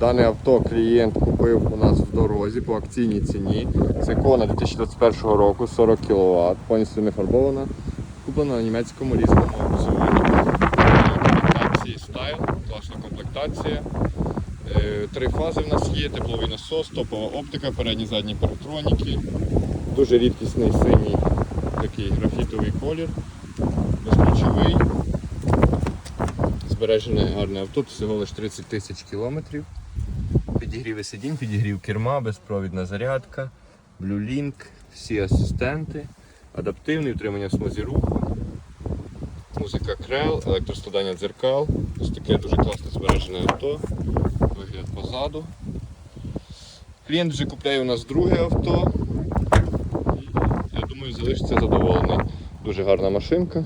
Дане авто клієнт купив у нас в дорозі по акційній ціні. Це Кона 2021 року, 40 кВт, повністю не фарбована. Куплена на німецькому різному аукціоні. Комплектації стайл, класна комплектація. Е, Три фази в нас є, тепловий насос, топова оптика, передні задні паратроніки. Дуже рідкісний синій такий графітовий колір, безключовий. Збережене гарне авто, всього лише 30 тисяч кілометрів. Підігріви сидінь, підігрів керма, безпровідна зарядка, Link, всі асистенти, адаптивний, утримання в смузі руху, музика крел, електроскладання дзеркал. Ось таке дуже класне збережене авто. Вигляд позаду. Клієнт вже купляє у нас друге авто. Я думаю, залишиться задоволений. Дуже гарна машинка.